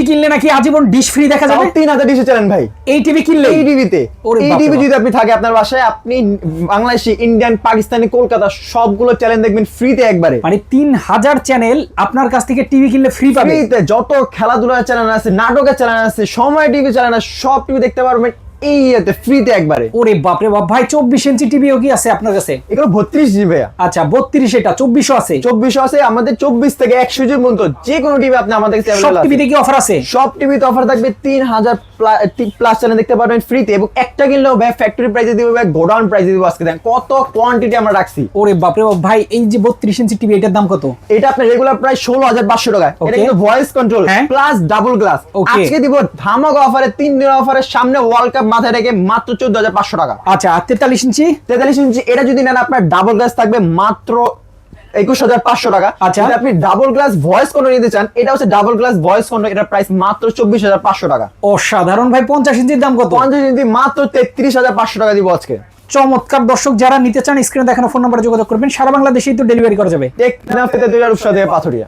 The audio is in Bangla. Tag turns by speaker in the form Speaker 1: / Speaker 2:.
Speaker 1: টিভি কিনলে নাকি আজীবন ডিশ ফ্রি দেখা যাবে?
Speaker 2: তিন হাজার ডিশে চ্যানেল ভাই।
Speaker 1: এই টিভি কিনলে?
Speaker 2: এই টিভিতে। এই টিভি যদি আপনি থাকে আপনার বাসায় আপনি বাংলাদেশি ইন্ডিয়ান পাকিস্তানি কলকাতা সবগুলো চ্যানেল দেখবেন ফ্রিতে একবারে।
Speaker 1: মানে তিন হাজার চ্যানেল আপনার কাছ থেকে টিভি কিনলে ফ্রি পাবে।
Speaker 2: ফ্রিতে যত খেলাধুলার চ্যানেল আছে নাটকের চ্যানেল আছে সময় টিভি চ্যানেল আছে সব টিভি দেখতে পারবেন। এই ইয়েতে ফ্রিতে একবারে।
Speaker 1: ওরে বাপরে বাপ ভাই চব্বিশ ইঞ্চি টিভিও কি আছে আপনার কাছে?
Speaker 2: এগুলো বত্রিশ
Speaker 1: আচ্ছা বত্রিশ এটা চব্বিশও আছে?
Speaker 2: আছে আমাদের চব্বিশ থেকে একশো জি পর্যন্ত যে কোনো টিভি আপনি আমাদের কাছে
Speaker 1: সব টিভিতে কি অফার আছে?
Speaker 2: সব টিভিতে অফার থাকবে তিন হাজার প্লাস চ্যানেল দেখতে পারবেন ফ্রিতে এবং একটা কিনলেও ভাই ফ্যাক্টরি প্রাইসে দিব ভাই গোডাউন প্রাইসে দিব আজকে। দেন কত কোয়ান্টিটি আমরা রাখছি।
Speaker 1: ওরে বাপরে বাপ ভাই এই যে বত্রিশ ইঞ্চি টিভি এটার দাম কত?
Speaker 2: এটা আপনার রেগুলার প্রায় ষোলো হাজার পাঁচশো টাকা এটা কিন্তু ভয়েস কন্ট্রোল
Speaker 1: হ্যাঁ।
Speaker 2: Plus double glass. আজকে দিব ধামাকা অফারে তিন দিনের অফারে সামনে ওয়ার্ল্ড কাপ মাথায় রেখে মাত্র চোদ্দ হাজার পাঁচশো টাকা।
Speaker 1: আচ্ছা আর তেতাল্লিশ ইঞ্চি?
Speaker 2: তেতাল্লিশ ইঞ্চি এটা যদি নেন আপনার ডাবল গ্লাস থাকবে মাত্র একুশ হাজার পাঁচশো টাকা।
Speaker 1: আচ্ছা।
Speaker 2: আপনি ডাবল গ্লাস ভয়েস কন্ট্রোল নিতে চান এটা হচ্ছে ডাবল গ্লাস ভয়েস কন্ট্রোল এটার প্রাইস মাত্র চব্বিশ হাজার পাঁচশো টাকা।
Speaker 1: অসাধারণ ভাই পঞ্চাশ ইঞ্চির দাম কত?
Speaker 2: পঞ্চাশ ইঞ্চি মাত্র তেত্রিশ হাজার পাঁচশো টাকা দিব আজকে।
Speaker 1: চমৎকার। দর্শক যারা নিতে চান স্ক্রিনে দেখানো ফোন নাম্বারে যোগাযোগ করবেন। সারা বাংলাদেশেই তো ডেলিভারি করা যাবে।
Speaker 2: পাথরিয়া।